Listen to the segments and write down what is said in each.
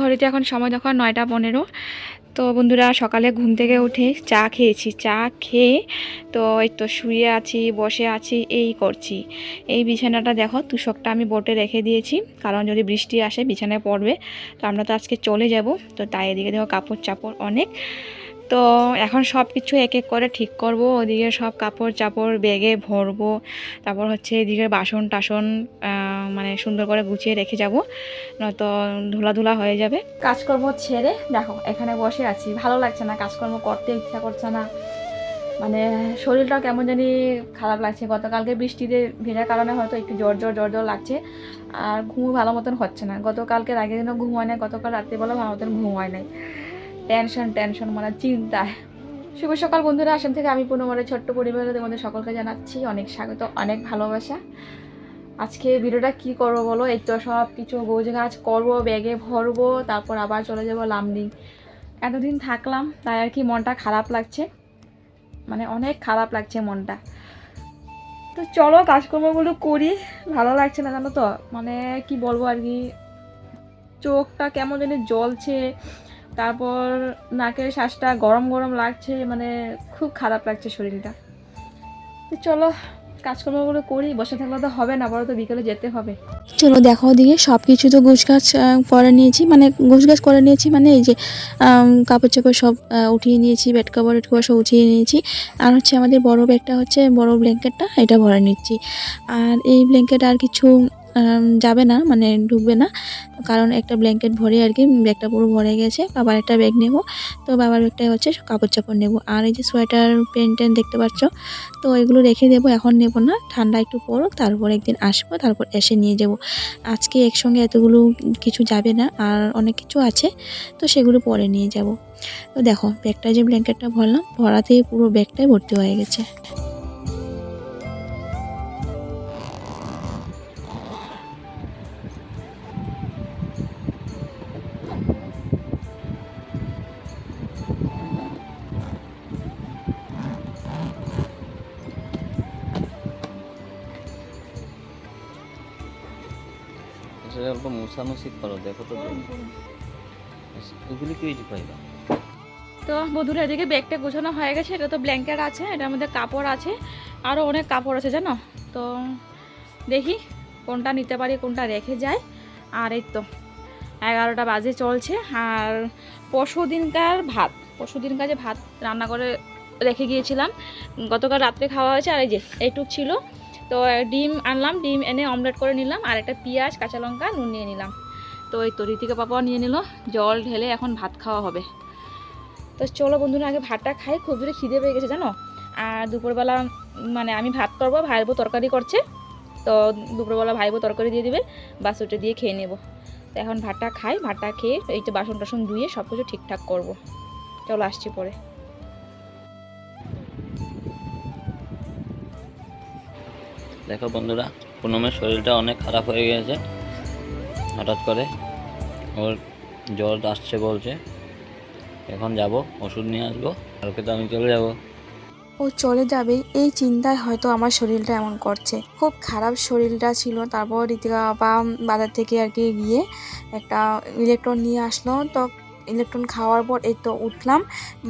ঘড়িতে এখন সময় দেখো নয়টা পনেরো। তো বন্ধুরা সকালে ঘুম থেকে উঠে চা খেয়েছি। চা খেয়ে তো এই তো শুয়ে আছি, বসে আছি, এই করছি। এই বিছানাটা দেখো তুষকটা আমি বোটে রেখে দিয়েছি। কারণ যদি বৃষ্টি আসে বিছানায় পড়বে, তো আমরা তো আজকে চলে যাব। তো তাই এদিকে দেখো কাপড় চাপড় অনেক। তো এখন সব কিছু এক এক করে ঠিক করব। ওদিকে সব কাপড় চাপড় ব্যাগে ভরবো। তারপর হচ্ছে এদিকে বাসন টাসন মানে সুন্দর করে গুছিয়ে রেখে যাব, নয়তো ধুলা হয়ে যাবে। কাজকর্ম ছেড়ে, দেখো, এখানে বসে আছি। ভালো লাগছে না, কাজকর্ম করতে ইচ্ছা করছে না। মানে শরীরটা কেমন জানি খারাপ লাগছে। গতকালকে বৃষ্টিতে ভেজার কারণে হয়তো একটু জ্বর জ্বর জ্বর জ্বর লাগছে। আর ঘুম ভালো মতন হচ্ছে না। গতকালকে আগের দিনও ঘুম হয় নাই, গতকাল রাত্রিবেলা ভালো মতন ঘুম হয় নাই। টেনশন টেনশন মানে চিন্তায়। শুভ সকাল বন্ধুরা আসাম থেকে আমি পুনমরে ছোট্ট পরিবারের তোমাদের সকলকে জানাচ্ছি অনেক স্বাগত, অনেক ভালোবাসা। আজকে ভিডিওটা কি করব বলো? এই তো সব কিছু গোছ গাছ করব, ব্যাগে ভরবো, তারপর আবার চলে যাব লামডিং। এতদিন থাকলাম, তাই আর কি মনটা খারাপ লাগছে। মানে অনেক খারাপ লাগছে মনটা। তো চলো কাজকর্মগুলো করি, ভালো লাগছে না জানো তো? মানে কি বলব আর কি, চোখটা কেমন জানি জ্বলছে, তারপর নাকের শ্বাসটা গরম গরম লাগছে মানে খুব খারাপ লাগছে শরীরটা। তো চলো কাজকর্মগুলো করি বসে থাকলে তো হবে না বড় তো বিকেলে যেতে হবে। চলো দেখো ওদিকে সব কিছু তো গোছ গাছ করে নিয়েছি মানে গুছগাছ করে নিয়েছি মানে এই যে কাপড় চাপড় সব উঠিয়ে নিয়েছি, বেড কাপড় কাপড় সব উঠিয়ে নিয়েছি। আর হচ্ছে আমাদের বড় ব্যাগটা হচ্ছে বড় ব্ল্যাঙ্কেটটা, এটা ভরে নিচ্ছি। আর এই ব্ল্যাঙ্কেট আর কিছু যাবে না মানে ঢুকবে না। কারণ একটা ব্ল্যাঙ্কেট ভরে আর কি, ব্যাগটা পুরো ভরে গেছে বাবার একটা ব্যাগ নেব। তো বাবার ব্যাগটাই হচ্ছে কাপড় চাপড় নেব। আর এই যে সোয়েটার প্যান্ট ট্যান্ট দেখতে পাচ্ছ, তো এগুলো রেখে দেবো, এখন নেব না। ঠান্ডা একটু পড়ুক তারপর একদিন আসব, তারপর এসে নিয়ে যাব। আজকে একসঙ্গে এতগুলো কিছু যাবে না, আর অনেক কিছু আছে, তো সেগুলো পরে নিয়ে যাব। তো দেখো, ব্যাগটা যে ব্ল্যাঙ্কেটটা ভরলাম, ভরাতেই পুরো ব্যাগটাই ভর্তি হয়ে গেছে। অল্প করো, দেখো তো ওগুলি কি পাইবা তো বধুরা এদিকে ব্যাগটা গোছানো হয়ে গেছে, এটা তো ব্ল্যাঙ্কেট আছে এটার মধ্যে কাপড় আছে আরও অনেক কাপড় আছে, জানো? তো দেখি কোনটা নিতে পারি, কোনটা রেখে যায় আর এই তো, এগারোটা বাজে চলছে, আর পরশু দিনকার ভাত, পরশু দিনকার যে ভাত রান্না করে রেখে গিয়েছিলাম, গতকাল রাত্রে খাওয়া হয়েছে, আর এই যে, এইটুক ছিল। তো ডিম আনলাম, ডিম এনে অমলেট করে নিলাম, আর একটা পেঁয়াজ, কাঁচা লঙ্কা, নুন নিয়ে নিলাম। তো এই তো রীতিকা পাপাও নিয়ে নিল, জল ঢেলে এখন ভাত খাওয়া হবে। তো চলো বন্ধুরা, আগে ভাতটা খাই, খুব জোরে খিদে পেয়ে গেছে, জানো? আর দুপুরবেলা মানে আমি ভাত করব ভাইবো তরকারি করছে, তো দুপুরবেলা ভাইবো তরকারি দিয়ে দিবে, বাস ওটা দিয়ে খেয়ে নেব। তো এখন ভাতটা খাই, ভাতটা খেয়ে এই তো বাসন টাসন ধুয়ে সব কিছু ঠিকঠাক করব। চলো আসছি পরে। দেখো বন্ধুরা, পুনমের শরীরটা অনেক খারাপ হয়ে গেছে। হঠাৎ করে ওর জ্বর আসছে বলছে। এখন যাব, ওষুধ নিয়ে আসব, কালকে তো আমি চলে যাব। ও চলে যাবে, এই চিন্তায় হয়তো আমার শরীরটা এমন করছে। খুব খারাপ শরীরটা ছিল, তারপর ঋতিকা বাবা বাজার থেকে আর কি গিয়ে একটা ইলেকট্রন নিয়ে আসলো। তো ইলেকট্রন খাওয়ার পর এই তো উঠলাম।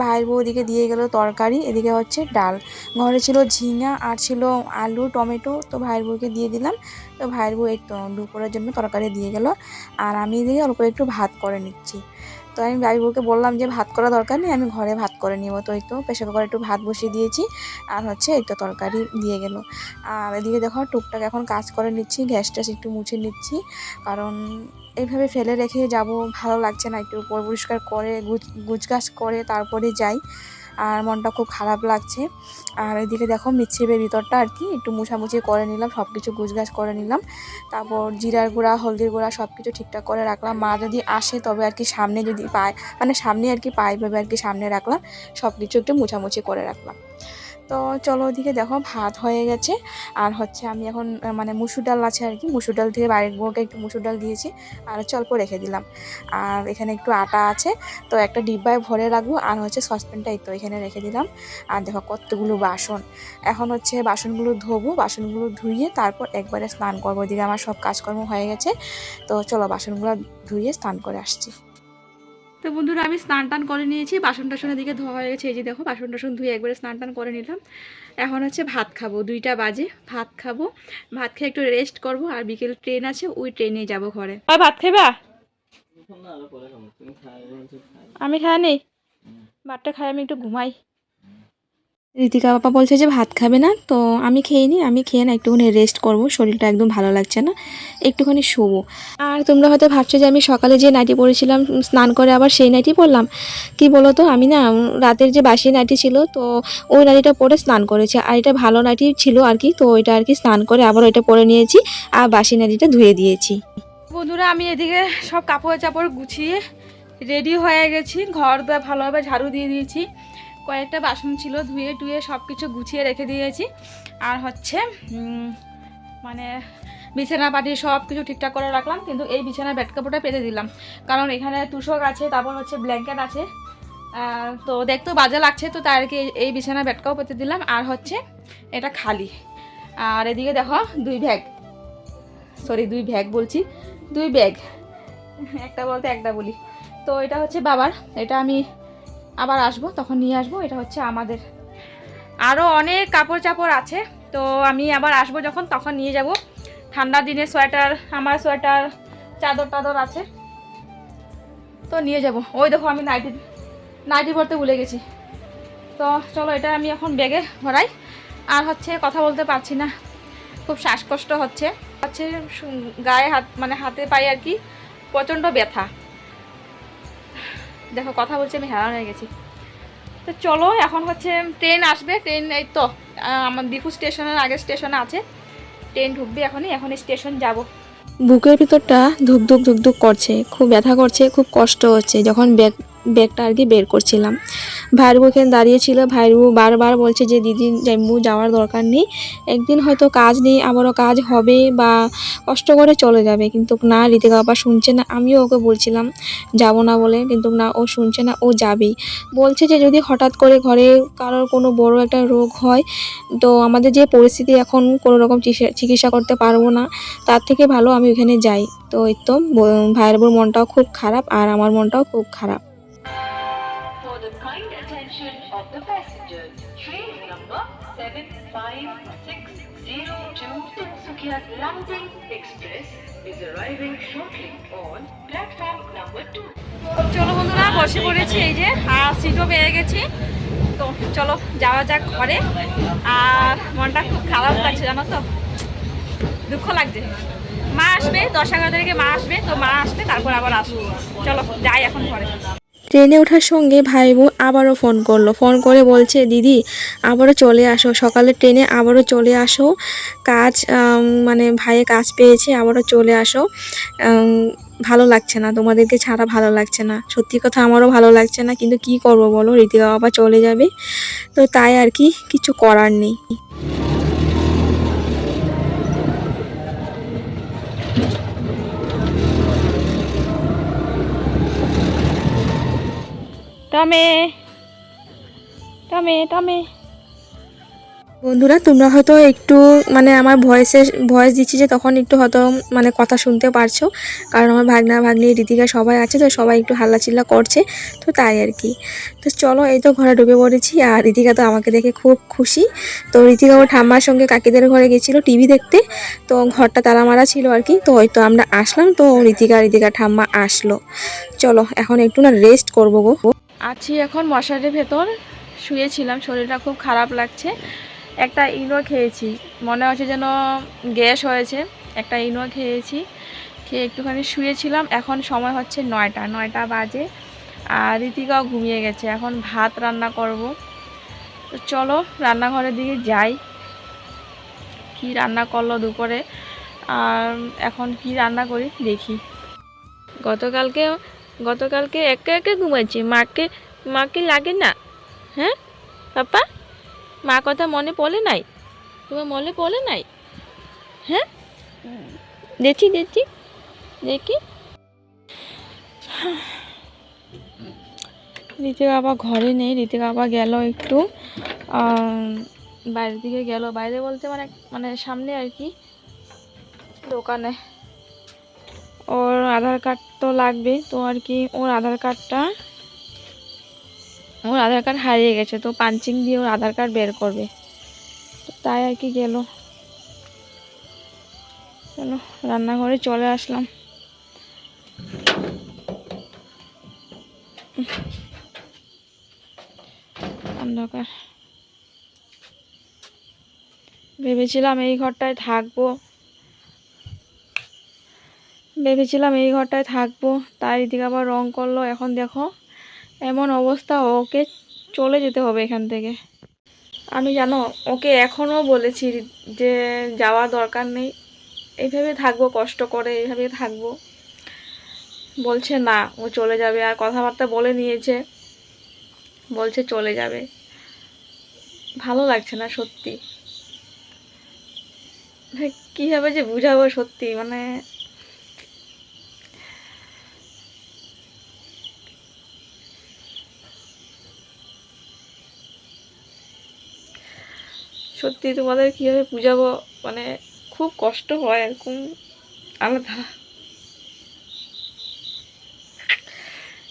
ভাইয়ের বউ ওদিকে দিয়ে গেল তরকারি, এদিকে হচ্ছে ডাল। ঘরে ছিল ঝিঙা আর ছিল আলু, টমেটো, তো ভাইয়ের বউকে দিয়ে দিলাম। তো ভাইয়ের বউ এই তো দুপুরের জন্য তরকারি দিয়ে গেল। আর আমি এদিকে অল্প একটু ভাত করে নিচ্ছি। তো আমি বউকে বললাম যে ভাত করা দরকার নেই, আমি ঘরে ভাত করে নিব। তো এই তো প্রেশার কুকারে একটু ভাত বসিয়ে দিয়েছি, আর হচ্ছে এই তো তরকারি দিয়ে গেল। আর এদিকে দেখো টুকটাক এখন কাজ করে নিচ্ছি, গ্যাস ট্যাস একটু মুছে নিচ্ছি, কারণ এইভাবে ফেলে রেখে যাব ভালো লাগছে না, একটু পরিষ্কার করে, গুছ, গুছগাছ করে তারপরে যাই। আর মনটা খুব খারাপ লাগছে। আর এদিকে দেখো মিচ্ছিবের ভিতরটা আর কি, একটু মুছামুছি করে নিলাম সব কিছু গুছগাছ করে নিলাম। তারপর জিরার গুঁড়া, হলদির গুঁড়া সব কিছু ঠিকঠাক করে রাখলাম। মা যদি আসে তবে আর কি সামনে যদি পায় মানে সামনে আর কি পায় ভেবে আর কি সামনে রাখলাম। সব কিছু একটু মুছামুছি করে রাখলাম। তো চলো ওদিকে দেখো, ভাত হয়ে গেছে। আর হচ্ছে আমি এখন মানে মুসুর ডাল আছে আর কি, মুসুর ডাল থেকে বাড়ির বউকে একটু মুসুর ডাল দিয়েছি। আর হচ্ছে অল্প রেখে দিলাম। আর এখানে একটু আটা আছে, তো একটা ডিব্বায় ভরে রাখব। আর হচ্ছে সসপ্যানটা এই তো এখানে রেখে দিলাম। আর দেখো কতগুলো বাসন। এখন হচ্ছে বাসনগুলো ধোবো, বাসনগুলো ধুইয়ে তারপর একবারে স্নান করব। ওদিকে আমার সব কাজকর্ম হয়ে গেছে। তো চলো বাসনগুলো ধুইয়ে স্নান করে আসছি। তো বন্ধুরা আমি স্নান টান করে নিয়েছি বাসন টাসনের দিকে ধোয়া হয়ে গেছে এই যে দেখো বাসন টাসন ধুয়ে একবারে স্নান টান করে নিলাম। এখন হচ্ছে ভাত খাব দুইটা বাজে ভাত খাব ভাত খেয়ে একটু রেস্ট করব আর বিকেল ট্রেন আছে ওই ট্রেনে যাব ঘরে। আর ভাত খাইবা? আমি খাই নেই ভাতটা খাই আমি একটু ঘুমাই। ঋতিকা বাবা বলছে যে, ভাত খাবে না? তো আমি খেয়ে নিই, আমি খেয়ে না, একটুখানি রেস্ট করব, শরীরটা একদম ভালো লাগছে না, একটুখানি শুবো। আর তোমরা হয়তো ভাবছ যে, আমি সকালে যে নাইটি পরেছিলাম স্নান করে আবার সেই নাইটি পরলাম কি বলো তো আমি না রাতের যে বাসি নাইটি ছিল, তো ওই নাইটিটা পরে স্নান করেছি। আর এটা ভালো নাইটি ছিল আর কি, তো ওইটা আর কি স্নান করে আবার ওইটা পরে নিয়েছি, আর বাসি নাইটিটা ধুয়ে দিয়েছি। বন্ধুরা, আমি এদিকে সব কাপড় চাপড় গুছিয়ে রেডি হয়ে গেছি, ঘর দোয়া ভালোভাবে ঝাড়ু দিয়ে দিয়েছি। কয়েকটা বাসন ছিল, ধুয়ে টুয়ে সব কিছু গুছিয়ে রেখে দিয়েছি। আর হচ্ছে মানে বিছানা পাটি সব কিছু ঠিকঠাক করে রাখলাম, কিন্তু এই বিছানার বেড কাপড়টা পেতে দিলাম। কারণ এখানে তুষক আছে, তারপর হচ্ছে ব্ল্যাঙ্কেট আছে। তো দেখতেও বাজে লাগছে, তো তাই আর কি এই বিছানা বেডকাও পেতে দিলাম। আর হচ্ছে, এটা খালি। আর এদিকে দেখো, দুই ব্যাগ। সরি দুই ব্যাগ বলছি। দুই ব্যাগ। একটা বলতে একটা বলি। তো এটা হচ্ছে বাবার। এটা আমি আবার আসব, তখন নিয়ে আসব, এটা হচ্ছে আমাদের। আরও অনেক কাপড় চাপড় আছে, তো আমি আবার আসব যখন, তখন নিয়ে যাব। ঠান্ডা দিনে সোয়েটার, আমার সোয়েটার, চাদর টাদর আছে। তো নিয়ে যাব। ওই দেখো আমি নাইটি নাইটি ভরতে ভুলে গেছি। তো চলো, এটা আমি এখন ব্যাগে ভরাই। আর হচ্ছে কথা বলতে পারছি না। খুব শ্বাসকষ্ট হচ্ছে। হচ্ছে, গায়ে হাত মানে হাতে পায়ে আর কি প্রচণ্ড ব্যথা। দেখো, কথা বলছি, আমি হেরান হয়ে গেছি। তো চলো, এখন হচ্ছে ট্রেন আসবে। ট্রেন এই তো আমার বিপু স্টেশনের আগে স্টেশন আছে। ট্রেন ঢুকবে এখনই এখন স্টেশন যাব। বুকের ভিতরটা ধুপ ধুপ ধুপ ধুক করছে, খুব ব্যথা করছে, খুব কষ্ট হচ্ছে। যখন ব্যাগটা আর কি বের করছিলাম। ভাইয়ের বউ এখানে দাঁড়িয়েছিল ভাইয়ের বউ বারবার বলছে যে, দিদি, জাম্বু, যাওয়ার দরকার নেই। একদিন হয়তো কাজ নেই আবারও কাজ হবে বা কষ্ট করে চলে যাবে। কিন্তু না ঋতিকা বাবা শুনছে না। আমিও ওকে বলছিলাম, যাব না বলে। কিন্তু না, ও শুনছে না, ও যাবেই। বলছে যে, যদি হঠাৎ করে ঘরে কারোর কোনো বড় একটা রোগ হয়, তো আমাদের যে পরিস্থিতি এখন কোনো রকম চিকিৎসা- করতে পারব না। তার থেকে ভালো আমি ওখানে যাই। তো এই তো ভাইয়ের বোর মনটাও খুব খারাপ আর আমার মনটাও খুব খারাপ। Kind attention of the passengers, train number 75602 Tinsukia London Express is arriving shortly on platform number 2. চলো বন্ধুরা বসে পড়েছি এই যে আর সিটও পেয়ে গেছি। তো চলো যাওয়া যাক ঘরে। আর মনটা খুব খারাপ লাগছে জানো তো? দুঃখ লাগছে। মা আসবে দশ এগারো তারিখে মা আসবে তো মা আসলে তারপর আবার আসব। চলো যাই এখন ঘরে। ট্রেনে ওঠার সঙ্গে ভাই বোন আবারও ফোন করল। ফোন করে বলছে, দিদি, আবারও চলে আসো। সকালে ট্রেনে আবারও চলে আসো। কাজ মানে ভাইয়ে কাজ পেয়েছে, আবারও চলে আসো। ভালো লাগছে না। তোমাদেরকে ছাড়া ভালো লাগছে না। সত্যি কথা আমারও ভালো লাগছে না। কিন্তু কি করব বলো? ঋতিকা বাবা চলে যাবে। তো তাই আর কি, কিছু করার নেই। টমে টমে টমে। বন্ধুরা, তোমরা হয়তো একটু মানে আমার ভয়েসে ভয়েস দিচ্ছি যে তখন একটু হয়তো মানে কথা শুনতে পারছ। কারণ আমার ভাগনা, ভাগ্নি, রীতিকা সবাই আছে, তো সবাই একটু হাল্লাচিল্লা করছে, তো তাই আর কি। তো চলো, এই তো ঘরে ঢুকে পড়েছি, আর রীতিকা তো আমাকে দেখে খুব খুশি। তো রীতিকা ও ঠাম্মার সঙ্গে কাকিদের ঘরে গেছিল টিভি দেখতে, তো ঘরটা তালা মারা ছিল আর কি। তো হয়তো আমরা আসলাম, তো রীতিকা রীতিকা ঠাম্মা আসলো। চলো, এখন একটু না রেস্ট করব গো। আছি এখন মশারির ভেতর। শুয়েছিলাম, শরীরটা খুব খারাপ লাগছে। একটা ইনো খেয়েছি, মনে হচ্ছে যেন গ্যাস হয়েছে। একটা ইনো খেয়েছি, খেয়ে একটুখানি শুয়েছিলাম। এখন সময় হচ্ছে নয়টা নয়টা বাজে। আর রীতিকাও ঘুমিয়ে গেছে, এখন ভাত রান্না করব। তো চলো, রান্নাঘরের দিকে যাই। কি রান্না করল দুপুরে? আর এখন কি রান্না করি? দেখি। গতকালকে গতকালকে একে একে ঘুমাচ্ছি। মাকে মাকে লাগে না। হ্যাঁ? পাপা? মা কথা মনে পড়ে নাই? তোমার মনে পড়ে নাই? হ্যাঁ? দেখি দেখি দেখি। ঋতিকা বাবা ঘরে নেই ঋতিকা বাবা গেল একটু। বাইরের দিকে গেল। বাইরে বলতে মানে মানে সামনে আর কি। দোকানে। ওর আধার কার্ড তো লাগবে তো আর কি ওর আধার কার্ডটা ওর আধার কার্ড হারিয়ে গেছে, তো পাঞ্চিং দিয়ে ওর আধার কার্ড বের করবে। তাই আর কি গেল। চলো, রান্নাঘরে চলে আসলাম। অন্ধকার। ভেবেছিলাম এই ঘরটায় থাকব। ভেবেছিলাম এই ঘরটায় থাকব তাই এদিকে আবার রং করল। এখন দেখো, এমন অবস্থা, ওকে চলে যেতে হবে এখান থেকে। আমি জানো, ওকে এখনও বলেছি যে যাওয়ার দরকার নেই। এইভাবে থাকব, কষ্ট করে এইভাবে থাকব। বলছে, না, ও চলে যাবে। আর কথাবার্তা বলে নিয়েছে। বলছে, চলে যাবে। ভালো লাগছে না সত্যি। মানে কীভাবে যে বুঝাবো সত্যি মানে সত্যি তোমাদের কীভাবে বুঝাবো? মানে খুব কষ্ট হয়, এরকম আলাদা।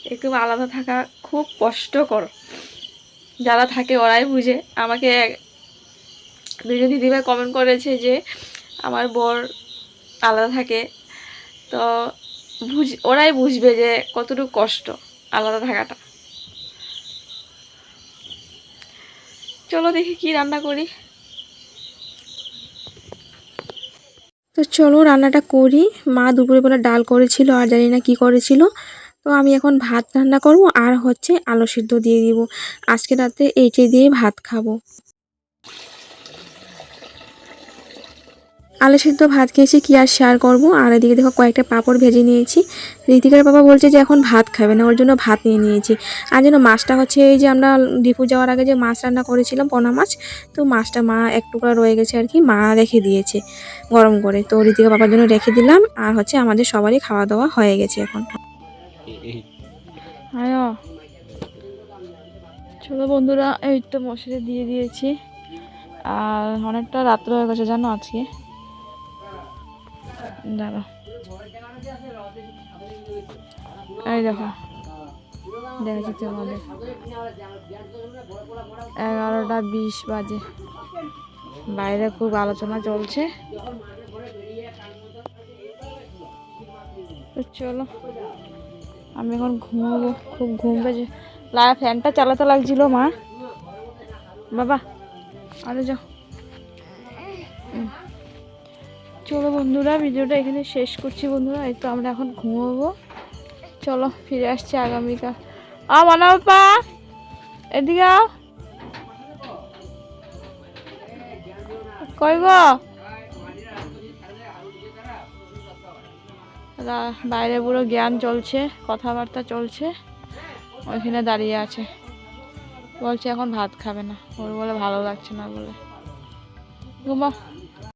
এরকম আলাদা থাকা খুব কষ্টকর। যারা থাকে ওরাই বুঝে। আমাকে দুজন দিদিভাই কমেন্ট করেছে যে, আমার বর আলাদা থাকে। তো বুঝ, ওরাই বুঝবে যে কতটুকু কষ্ট আলাদা থাকাটা। চলো দেখি কি রান্না করি। তো চলো রান্নাটা করি। মা দুপুরবেলা ডাল করেছিল আর জানি না কী করেছিল। তো আমি এখন ভাত রান্না করব আর হচ্ছে আলু সিদ্ধ দিয়ে দিব। আজকে রাতে এইটে দিয়ে ভাত খাব। আলু সিদ্ধ ভাত খেয়েছি, কি আর শেয়ার করব? আর এদিকে দেখো কয়েকটা পাঁপড় ভেজে নিয়েছি। ঋতিকার বাবা বলছে যে, এখন ভাত খাবে না, ওর জন্য ভাত নিয়ে নিয়েছি। আর যেন মাছটা হচ্ছে, এই যে আমরা ডিপু যাওয়ার আগে যে মাছ রান্না করেছিলাম, পোনা মাছ, তো মাছটা মা এক টুকরা রয়ে গেছে আর কি, মা রেখে দিয়েছে গরম করে। তো ঋতিকা বাবার জন্য রেখে দিলাম, আর হচ্ছে আমাদের সবারই খাওয়া দাওয়া হয়ে গেছে এখন। চলো বন্ধুরা, এই তো মশারি দিয়ে দিয়েছি। আর অনেকটা রাত্র হয়ে গেছে জানো আজকে। দাঁড়া। এই দেখো। তোমাদের। এগারোটা বিশ বাজে। বাইরে খুব আলোচনা চলছে। চলো, আমি এখন ঘুমাবো। খুব ঘুম পেয়েছে। ফ্যানটা চালাতে লাগছিল মা। বাবা, আরে যাও। চলো বন্ধুরা, ভিডিওটা এখানে শেষ করছি বন্ধুরা, এই তো আমরা এখন ঘুমাবো। চলো ফিরে আসছি আগামীকাল। আ মানা বাপা এদিকে আও। কই গো? বাইরে পুরো জ্ঞান চলছে, কথাবার্তা চলছে, ওইখানে দাঁড়িয়ে আছে। বলছে এখন ভাত খাবে না, ওর বলে ভালো লাগছে না বলে। ঘুমা